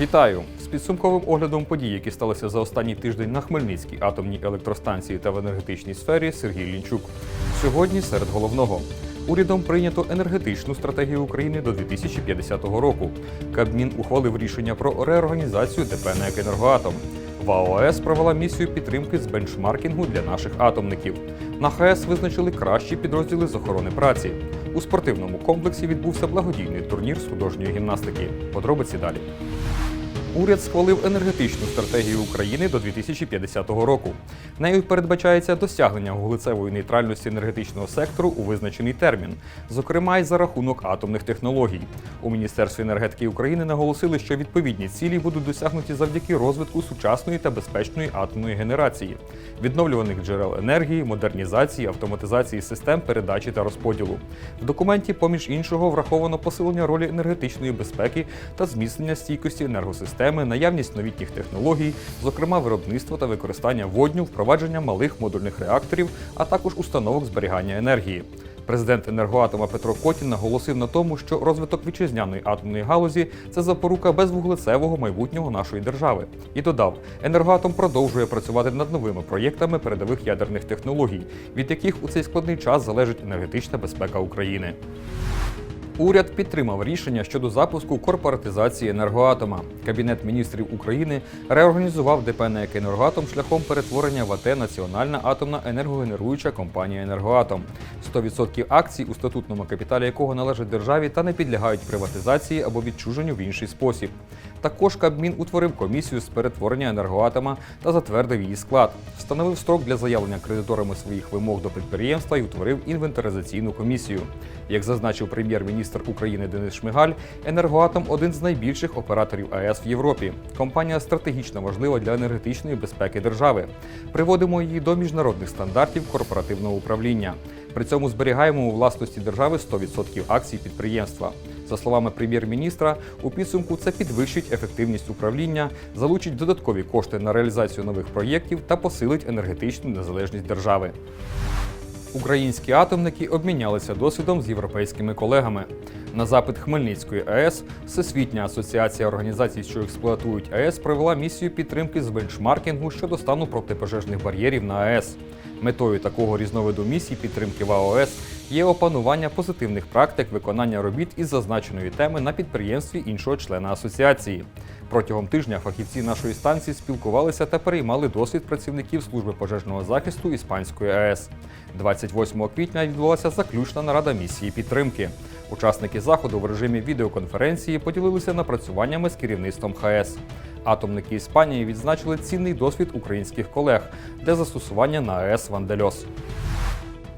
Вітаю! З підсумковим оглядом подій, які сталися за останній тиждень на Хмельницькій атомній електростанції та в енергетичній сфері Сергій Лінчук. Сьогодні серед головного. Урядом прийнято енергетичну стратегію України до 2050 року. Кабмін ухвалив рішення про реорганізацію ДП «НЕК «Енергоатом». ВАОС провела місію підтримки з бенчмаркінгу для наших атомників. На ХАЕС визначили кращі підрозділи з охорони праці. У спортивному комплексі відбувся благодійний турнір з художньої гімнастики. Подробиці далі. Уряд схвалив енергетичну стратегію України до 2050 року. Нею передбачається досягнення вуглецевої нейтральності енергетичного сектору у визначений термін, зокрема й за рахунок атомних технологій. У Міністерстві енергетики України наголосили, що відповідні цілі будуть досягнуті завдяки розвитку сучасної та безпечної атомної генерації, відновлюваних джерел енергії, модернізації, автоматизації систем передачі та розподілу. В документі, поміж іншого, враховано посилення ролі енергетичної безпеки та зміцнення стійкості енергосистеми, наявність новітніх технологій, зокрема виробництво та використання водню, впровадження малих модульних реакторів, а також установок зберігання енергії. Президент енергоатома Петро Котін наголосив на тому, що розвиток вітчизняної атомної галузі це запорука безвуглецевого майбутнього нашої держави. І додав, енергоатом продовжує працювати над новими проєктами передових ядерних технологій, від яких у цей складний час залежить енергетична безпека України. Уряд підтримав рішення щодо запуску корпоратизації енергоатома. Кабінет міністрів України реорганізував ДП «НЕК «Енергоатом» шляхом перетворення в АТ Національна атомна енергогенеруюча компанія Енергоатом. 100% акцій, у статутному капіталі якого належать державі та не підлягають приватизації або відчуженню в інший спосіб. Також Кабмін утворив комісію з перетворення енергоатома та затвердив її склад, встановив строк для заявлення кредиторами своїх вимог до підприємства і утворив інвентаризаційну комісію. Як зазначив прем'єр-міністр України Денис Шмигаль, енергоатом один з найбільших операторів АЕС в Європі. Компанія стратегічно важлива для енергетичної безпеки держави. Приводимо її до міжнародних стандартів корпоративного управління. При цьому зберігаємо у власності держави 100% акцій підприємства. За словами прем'єр-міністра, у підсумку це підвищить ефективність управління, залучить додаткові кошти на реалізацію нових проєктів та посилить енергетичну незалежність держави. Українські атомники обмінялися досвідом з європейськими колегами. На запит Хмельницької АЕС Всесвітня асоціація організацій, що експлуатують АЕС, провела місію підтримки з бенчмаркінгу щодо стану протипожежних бар'єрів на АЕС. Метою такого різновиду місій підтримки ВАОС є опанування позитивних практик виконання робіт із зазначеної теми на підприємстві іншого члена асоціації. Протягом тижня фахівці нашої станції спілкувалися та переймали досвід працівників служби пожежного захисту Іспанської АЕС. 28 квітня відбулася заключна нарада місії підтримки. Учасники заходу в режимі відеоконференції поділилися напрацюваннями з керівництвом ХАЕС. Атомники Іспанії відзначили цінний досвід українських колег для застосування на АЕС Вандельос.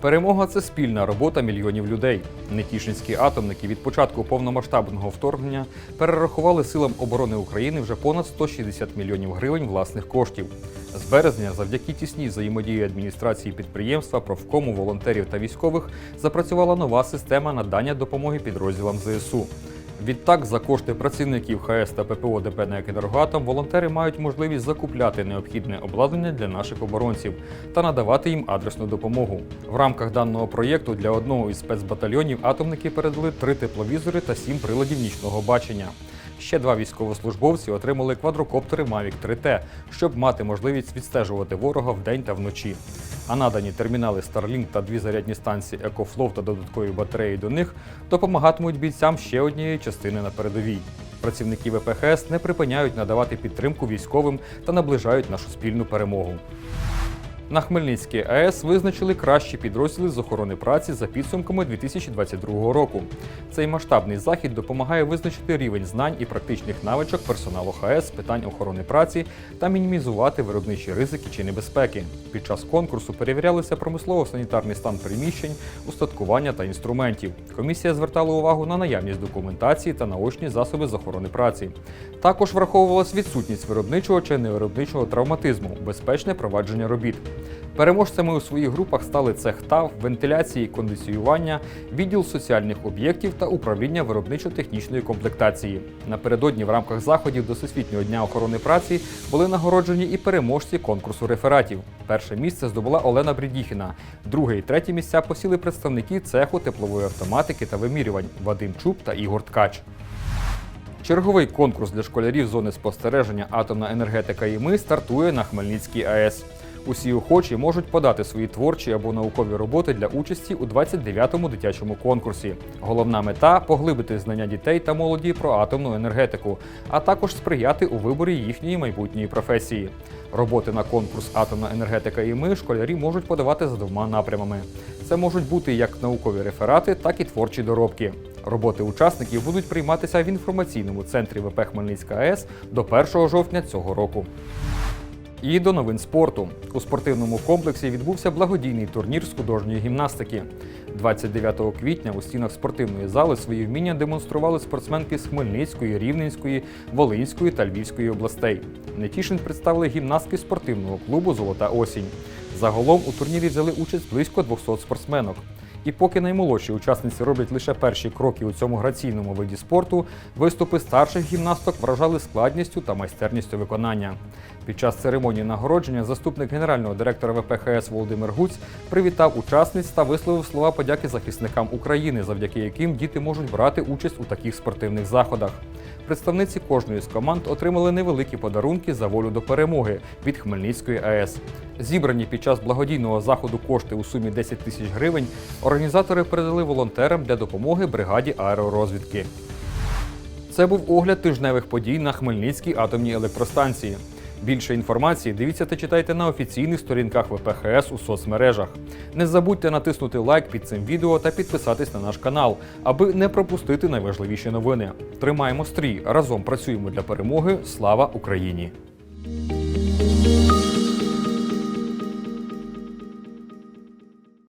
Перемога це спільна робота мільйонів людей. Нетішинські атомники від початку повномасштабного вторгнення перерахували силам оборони України вже понад 160 мільйонів гривень власних коштів. З березня, завдяки тісній взаємодії адміністрації підприємства, профкому, волонтерів та військових, запрацювала нова система надання допомоги підрозділам ЗСУ. Відтак, за кошти працівників ХС та ППО ДП «НЕК «Енергоатом» волонтери мають можливість закупляти необхідне обладнання для наших оборонців та надавати їм адресну допомогу. В рамках даного проєкту для одного із спецбатальйонів атомники передали три тепловізори та сім приладів нічного бачення. Ще два військовослужбовці отримали квадрокоптери Mavic 3T, щоб мати можливість відстежувати ворога вдень та вночі. А надані термінали Starlink та дві зарядні станції EcoFlow та додаткові батареї до них допомагатимуть бійцям ще однієї частини на передовій. Працівники ВПХС не припиняють надавати підтримку військовим та наближають нашу спільну перемогу. На Хмельницькій АЕС визначили кращі підрозділи з охорони праці за підсумками 2022 року. Цей масштабний захід допомагає визначити рівень знань і практичних навичок персоналу ХАЕС з питань охорони праці та мінімізувати виробничі ризики чи небезпеки. Під час конкурсу перевірялися промислово-санітарний стан приміщень, устаткування та інструментів. Комісія звертала увагу на наявність документації та наочні засоби з охорони праці. Також враховувалась відсутність виробничого чи невиробничого травматизму, безпечне провадження робіт. Переможцями у своїх групах стали цех ТАВ, вентиляції, і кондиціювання, відділ соціальних об'єктів та управління виробничо-технічної комплектації. Напередодні в рамках заходів до Всесвітнього дня охорони праці були нагороджені і переможці конкурсу рефератів. Перше місце здобула Олена Брідіхіна, друге і третє місця посіли представники цеху теплової автоматики та вимірювань Вадим Чуб та Ігор Ткач. Черговий конкурс для школярів зони спостереження Атомна енергетика і ми стартує на Хмельницькій АЕС. Усі охочі можуть подати свої творчі або наукові роботи для участі у 29-му дитячому конкурсі. Головна мета поглибити знання дітей та молоді про атомну енергетику, а також сприяти у виборі їхньої майбутньої професії. Роботи на конкурс Атомна енергетика і ми школярі можуть подавати за двома напрямами. Це можуть бути як наукові реферати, так і творчі доробки. Роботи учасників будуть прийматися в інформаційному центрі ВП Хмельницька АЕС до 1 жовтня цього року. І до новин спорту. У спортивному комплексі відбувся благодійний турнір з художньої гімнастики. 29 квітня у стінах спортивної зали свої вміння демонстрували спортсменки з Хмельницької, Рівненської, Волинської та Львівської областей. Нетішин представили гімнастки спортивного клубу Золота осінь. Загалом у турнірі взяли участь близько 200 спортсменок. І поки наймолодші учасниці роблять лише перші кроки у цьому граційному виді спорту, виступи старших гімнасток вражали складністю та майстерністю виконання. Під час церемонії нагородження заступник генерального директора ВПХС Володимир Гуць привітав учасниць та висловив слова подяки захисникам України, завдяки яким діти можуть брати участь у таких спортивних заходах. Представниці кожної з команд отримали невеликі подарунки за волю до перемоги від Хмельницької АЕС. Зібрані під час благодійного заходу кошти у сумі 10 тисяч гривень організатори передали волонтерам для допомоги бригаді аеророзвідки. Це був огляд тижневих подій на Хмельницькій атомній електростанції. Більше інформації дивіться та читайте на офіційних сторінках ВПХС у соцмережах. Не забудьте натиснути лайк під цим відео та підписатись на наш канал, аби не пропустити найважливіші новини. Тримаємо стрій, разом працюємо для перемоги. Слава Україні!